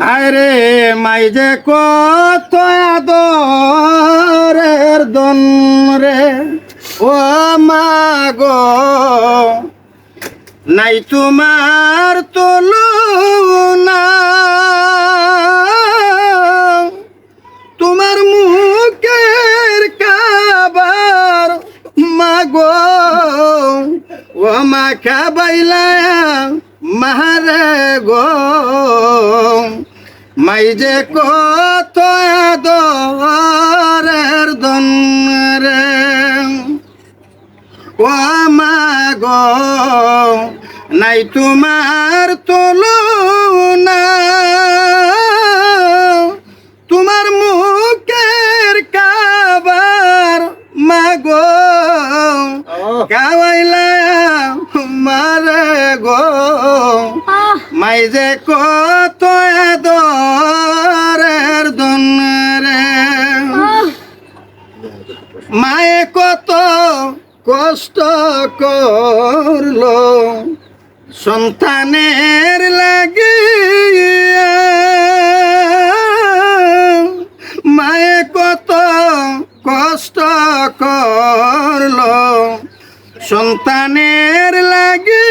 আরে মাই যে কত আদরের দন রে। ও মা গো, নাই তোমার তুলনা। তোমার মুখের কাবার মাগো ও মা খাবাইলা মারে গো। মাই যে কত আদরের দন রে। ও মা গো নাই তোমার তুলনা। তোমার মুখের কাবার মাগো। কাওয়াইলা মারে গো। মাই যে কত আদরের দন রে। মায়ে কত কষ্ট করল। সন্তানের লাগে মায়ে কত কষ্ট করল। সন্তানের লাগে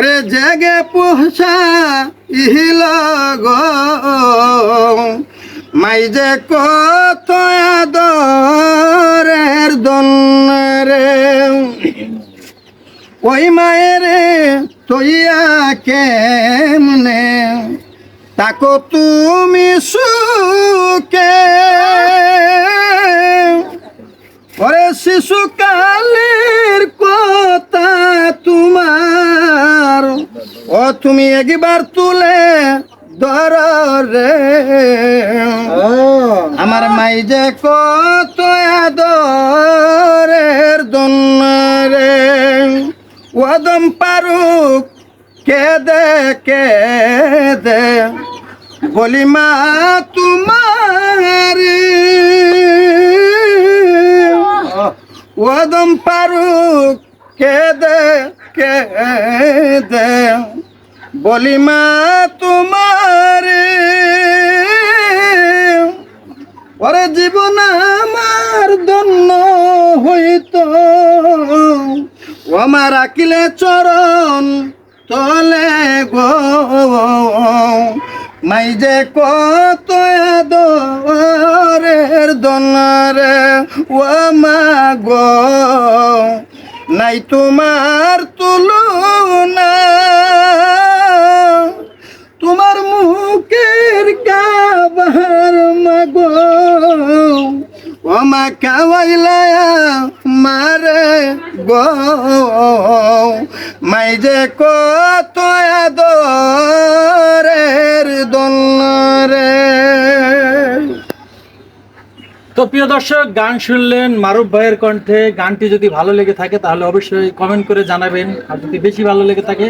ওরে জেগে পোষা ইহিল মাই যে কত আদরের দন রে। ওই মায়ের তৈয়া কেমনে? তাকো তুমি সুকে ওরে শিশুকালের কথা তুমি একবার তুলে ধর রে। আমার মাই যে কত আদরের দন রে। ওদম পারুক কে দে কে দে বলি মা তোমার ওদম পারুক কে দে কে দে বলি মা তোমার, ওরে জীবন আমার দন্য হইত। আমার আকিলে চরণ তলে গো। মাই যে কত আদরের দনরে ও মা গো। নাই তোমার তুলনা ও মা কাওয়াইলা মারে গো। মাই যে কত আদরের রে। তো প্রিয় দর্শক, গান শুনলেন মারুফ ভাইয়ের কণ্ঠে। গানটি যদি ভালো লেগে থাকে, তাহলে অবশ্যই কমেন্ট করে জানাবেন। আর যদি বেশি ভালো লেগে থাকে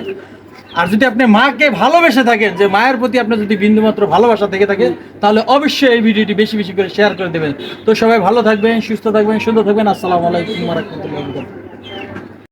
আর যদি আপনি মাকে ভালোবেসে থাকেন, যে মায়ের প্রতি আপনার যদি বিন্দুমাত্র ভালোবাসা থেকে থাকে, তাহলে অবশ্যই এই ভিডিওটি বেশি বেশি করে শেয়ার করে দেবেন। তো সবাই ভালো থাকবেন, সুস্থ থাকবেন, সুন্দর থাকবেন। আসসালামু আলাইকুম